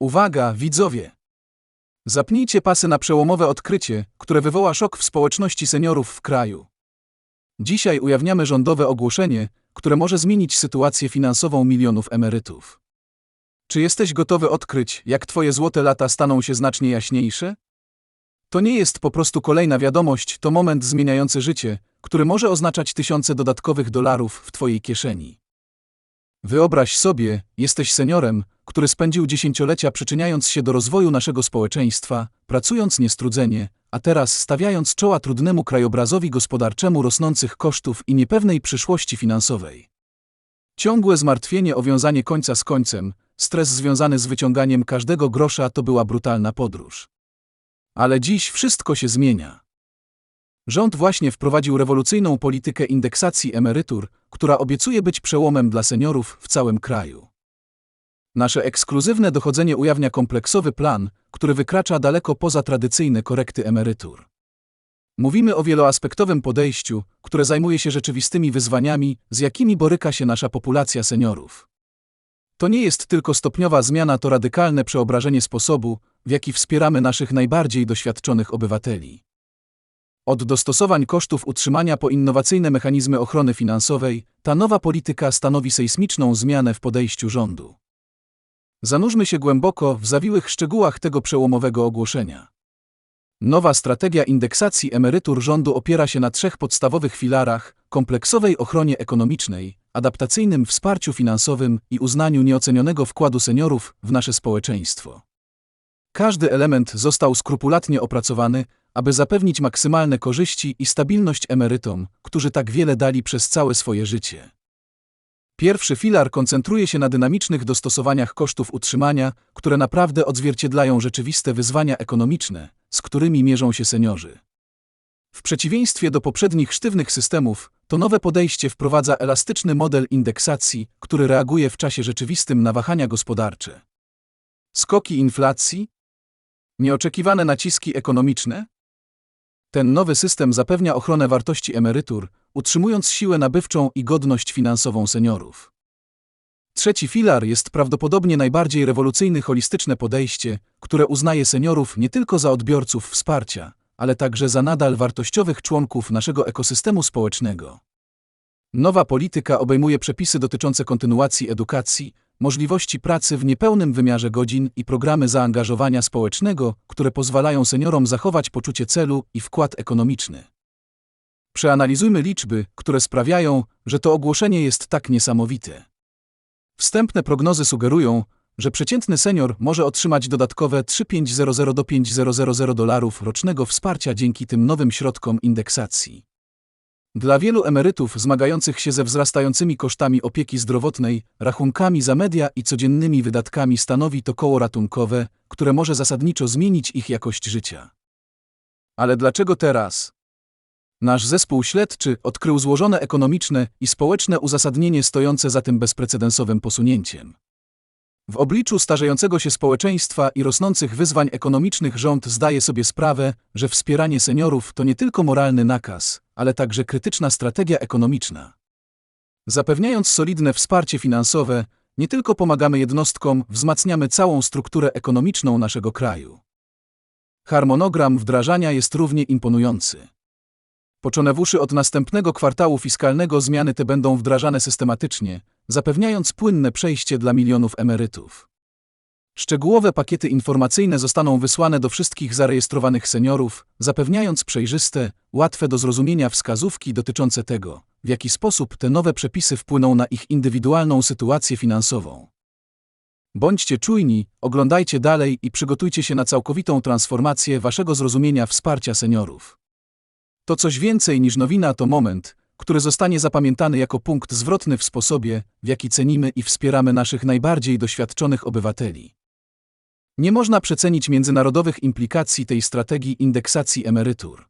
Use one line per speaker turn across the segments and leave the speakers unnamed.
Uwaga, widzowie! Zapnijcie pasy na przełomowe odkrycie, które wywoła szok w społeczności seniorów w kraju. Dzisiaj ujawniamy rządowe ogłoszenie, które może zmienić sytuację finansową milionów emerytów. Czy jesteś gotowy odkryć, jak Twoje złote lata staną się znacznie jaśniejsze? To nie jest po prostu kolejna wiadomość, to moment zmieniający życie, który może oznaczać tysiące dodatkowych dolarów w Twojej kieszeni. Wyobraź sobie, jesteś seniorem, który spędził dziesięciolecia przyczyniając się do rozwoju naszego społeczeństwa, pracując niestrudzenie, a teraz stawiając czoła trudnemu krajobrazowi gospodarczemu rosnących kosztów i niepewnej przyszłości finansowej. Ciągłe zmartwienie o wiązanie końca z końcem, stres związany z wyciąganiem każdego grosza to była brutalna podróż. Ale dziś wszystko się zmienia. Rząd właśnie wprowadził rewolucyjną politykę indeksacji emerytur, która obiecuje być przełomem dla seniorów w całym kraju. Nasze ekskluzywne dochodzenie ujawnia kompleksowy plan, który wykracza daleko poza tradycyjne korekty emerytur. Mówimy o wieloaspektowym podejściu, które zajmuje się rzeczywistymi wyzwaniami, z jakimi boryka się nasza populacja seniorów. To nie jest tylko stopniowa zmiana, to radykalne przeobrażenie sposobu, w jaki wspieramy naszych najbardziej doświadczonych obywateli. Od dostosowań kosztów utrzymania po innowacyjne mechanizmy ochrony finansowej, ta nowa polityka stanowi sejsmiczną zmianę w podejściu rządu. Zanurzmy się głęboko w zawiłych szczegółach tego przełomowego ogłoszenia. Nowa strategia indeksacji emerytur rządu opiera się na trzech podstawowych filarach: kompleksowej ochronie ekonomicznej, adaptacyjnym wsparciu finansowym i uznaniu nieocenionego wkładu seniorów w nasze społeczeństwo. Każdy element został skrupulatnie opracowany, aby zapewnić maksymalne korzyści i stabilność emerytom, którzy tak wiele dali przez całe swoje życie. Pierwszy filar koncentruje się na dynamicznych dostosowaniach kosztów utrzymania, które naprawdę odzwierciedlają rzeczywiste wyzwania ekonomiczne, z którymi mierzą się seniorzy. W przeciwieństwie do poprzednich sztywnych systemów, to nowe podejście wprowadza elastyczny model indeksacji, który reaguje w czasie rzeczywistym na wahania gospodarcze. Skoki inflacji? Nieoczekiwane naciski ekonomiczne? Ten nowy system zapewnia ochronę wartości emerytur, utrzymując siłę nabywczą i godność finansową seniorów. Trzeci filar jest prawdopodobnie najbardziej rewolucyjne holistyczne podejście, które uznaje seniorów nie tylko za odbiorców wsparcia, ale także za nadal wartościowych członków naszego ekosystemu społecznego. Nowa polityka obejmuje przepisy dotyczące kontynuacji edukacji, możliwości pracy w niepełnym wymiarze godzin i programy zaangażowania społecznego, które pozwalają seniorom zachować poczucie celu i wkład ekonomiczny. Przeanalizujmy liczby, które sprawiają, że to ogłoszenie jest tak niesamowite. Wstępne prognozy sugerują, że przeciętny senior może otrzymać dodatkowe 3500 do 5000 dolarów rocznego wsparcia dzięki tym nowym środkom indeksacji. Dla wielu emerytów zmagających się ze wzrastającymi kosztami opieki zdrowotnej, rachunkami za media i codziennymi wydatkami stanowi to koło ratunkowe, które może zasadniczo zmienić ich jakość życia. Ale dlaczego teraz? Nasz zespół śledczy odkrył złożone ekonomiczne i społeczne uzasadnienie stojące za tym bezprecedensowym posunięciem. W obliczu starzejącego się społeczeństwa i rosnących wyzwań ekonomicznych rząd zdaje sobie sprawę, że wspieranie seniorów to nie tylko moralny nakaz, ale także krytyczna strategia ekonomiczna. Zapewniając solidne wsparcie finansowe, nie tylko pomagamy jednostkom, wzmacniamy całą strukturę ekonomiczną naszego kraju. Harmonogram wdrażania jest równie imponujący. Poczonewuszy od następnego kwartału fiskalnego zmiany te będą wdrażane systematycznie, zapewniając płynne przejście dla milionów emerytów. Szczegółowe pakiety informacyjne zostaną wysłane do wszystkich zarejestrowanych seniorów, zapewniając przejrzyste, łatwe do zrozumienia wskazówki dotyczące tego, w jaki sposób te nowe przepisy wpłyną na ich indywidualną sytuację finansową. Bądźcie czujni, oglądajcie dalej i przygotujcie się na całkowitą transformację waszego zrozumienia wsparcia seniorów. To coś więcej niż nowina, to moment, który zostanie zapamiętany jako punkt zwrotny w sposobie, w jaki cenimy i wspieramy naszych najbardziej doświadczonych obywateli. Nie można przecenić międzynarodowych implikacji tej strategii indeksacji emerytur.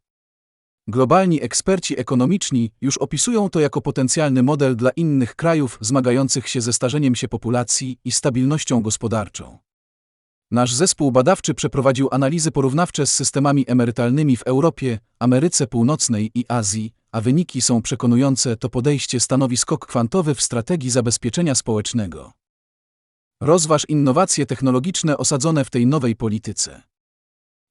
Globalni eksperci ekonomiczni już opisują to jako potencjalny model dla innych krajów zmagających się ze starzeniem się populacji i stabilnością gospodarczą. Nasz zespół badawczy przeprowadził analizy porównawcze z systemami emerytalnymi w Europie, Ameryce Północnej i Azji, a wyniki są przekonujące, to podejście stanowi skok kwantowy w strategii zabezpieczenia społecznego. Rozważ innowacje technologiczne osadzone w tej nowej polityce.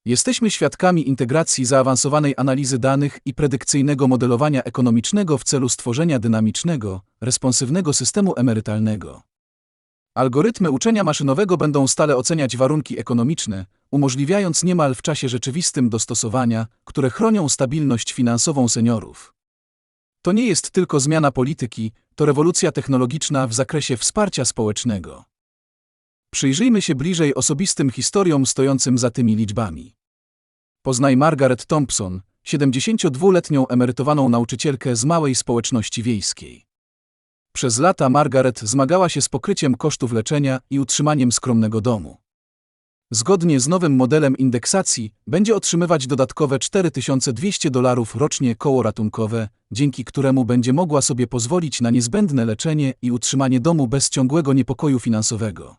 Jesteśmy świadkami integracji zaawansowanej analizy danych i predykcyjnego modelowania ekonomicznego w celu stworzenia dynamicznego, responsywnego systemu emerytalnego. Algorytmy uczenia maszynowego będą stale oceniać warunki ekonomiczne, umożliwiając niemal w czasie rzeczywistym dostosowania, które chronią stabilność finansową seniorów. To nie jest tylko zmiana polityki, to rewolucja technologiczna w zakresie wsparcia społecznego. Przyjrzyjmy się bliżej osobistym historiom stojącym za tymi liczbami. Poznaj Margaret Thompson, 72-letnią emerytowaną nauczycielkę z małej społeczności wiejskiej. Przez lata Margaret zmagała się z pokryciem kosztów leczenia i utrzymaniem skromnego domu. Zgodnie z nowym modelem indeksacji będzie otrzymywać dodatkowe 4200 dolarów rocznie koło ratunkowe, dzięki któremu będzie mogła sobie pozwolić na niezbędne leczenie i utrzymanie domu bez ciągłego niepokoju finansowego.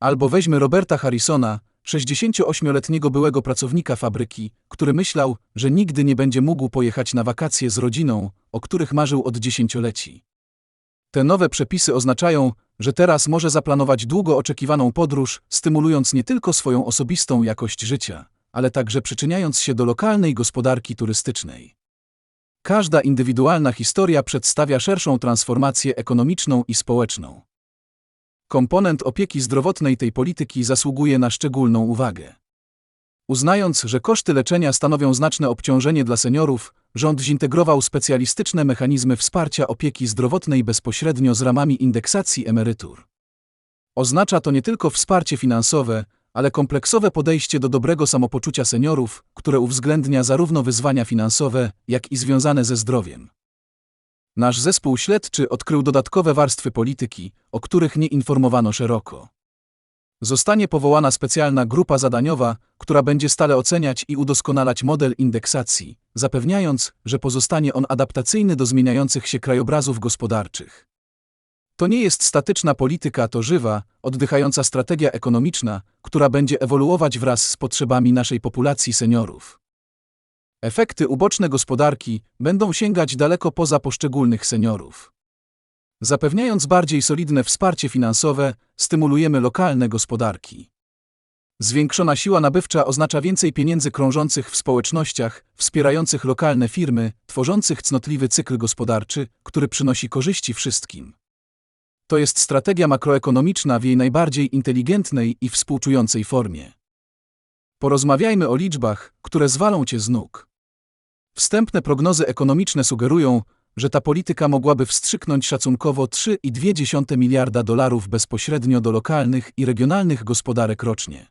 Albo weźmy Roberta Harrisona, 68-letniego byłego pracownika fabryki, który myślał, że nigdy nie będzie mógł pojechać na wakacje z rodziną, o których marzył od dziesięcioleci. Te nowe przepisy oznaczają, że teraz może zaplanować długo oczekiwaną podróż, stymulując nie tylko swoją osobistą jakość życia, ale także przyczyniając się do lokalnej gospodarki turystycznej. Każda indywidualna historia przedstawia szerszą transformację ekonomiczną i społeczną. Komponent opieki zdrowotnej tej polityki zasługuje na szczególną uwagę. Uznając, że koszty leczenia stanowią znaczne obciążenie dla seniorów, rząd zintegrował specjalistyczne mechanizmy wsparcia opieki zdrowotnej bezpośrednio z ramami indeksacji emerytur. Oznacza to nie tylko wsparcie finansowe, ale kompleksowe podejście do dobrego samopoczucia seniorów, które uwzględnia zarówno wyzwania finansowe, jak i związane ze zdrowiem. Nasz zespół śledczy odkrył dodatkowe warstwy polityki, o których nie informowano szeroko. Zostanie powołana specjalna grupa zadaniowa, która będzie stale oceniać i udoskonalać model indeksacji, zapewniając, że pozostanie on adaptacyjny do zmieniających się krajobrazów gospodarczych. To nie jest statyczna polityka, to żywa, oddychająca strategia ekonomiczna, która będzie ewoluować wraz z potrzebami naszej populacji seniorów. Efekty uboczne gospodarki będą sięgać daleko poza poszczególnych seniorów. Zapewniając bardziej solidne wsparcie finansowe, stymulujemy lokalne gospodarki. Zwiększona siła nabywcza oznacza więcej pieniędzy krążących w społecznościach, wspierających lokalne firmy, tworzących cnotliwy cykl gospodarczy, który przynosi korzyści wszystkim. To jest strategia makroekonomiczna w jej najbardziej inteligentnej i współczującej formie. Porozmawiajmy o liczbach, które zwalą cię z nóg. Wstępne prognozy ekonomiczne sugerują, że ta polityka mogłaby wstrzyknąć szacunkowo 3,2 miliarda dolarów bezpośrednio do lokalnych i regionalnych gospodarek rocznie.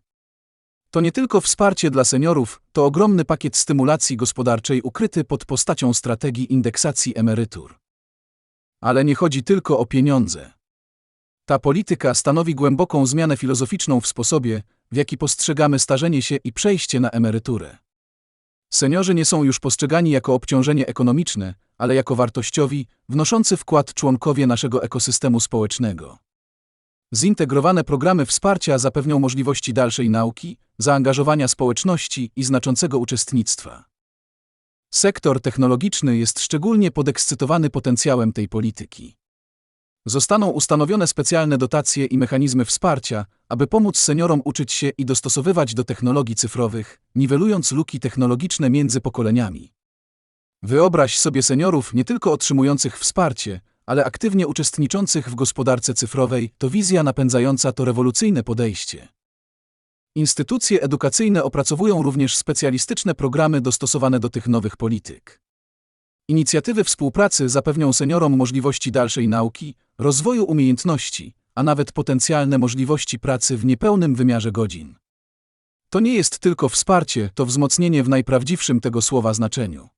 To nie tylko wsparcie dla seniorów, to ogromny pakiet stymulacji gospodarczej ukryty pod postacią strategii indeksacji emerytur. Ale nie chodzi tylko o pieniądze. Ta polityka stanowi głęboką zmianę filozoficzną w sposobie, w jaki postrzegamy starzenie się i przejście na emeryturę. Seniorzy nie są już postrzegani jako obciążenie ekonomiczne, ale jako wartościowi, wnoszący wkład członkowie naszego ekosystemu społecznego. Zintegrowane programy wsparcia zapewnią możliwości dalszej nauki, zaangażowania społeczności i znaczącego uczestnictwa. Sektor technologiczny jest szczególnie podekscytowany potencjałem tej polityki. Zostaną ustanowione specjalne dotacje i mechanizmy wsparcia, aby pomóc seniorom uczyć się i dostosowywać do technologii cyfrowych, niwelując luki technologiczne między pokoleniami. Wyobraź sobie seniorów nie tylko otrzymujących wsparcie, ale aktywnie uczestniczących w gospodarce cyfrowej to wizja napędzająca to rewolucyjne podejście. Instytucje edukacyjne opracowują również specjalistyczne programy dostosowane do tych nowych polityk. Inicjatywy współpracy zapewnią seniorom możliwości dalszej nauki, rozwoju umiejętności, a nawet potencjalne możliwości pracy w niepełnym wymiarze godzin. To nie jest tylko wsparcie, to wzmocnienie w najprawdziwszym tego słowa znaczeniu.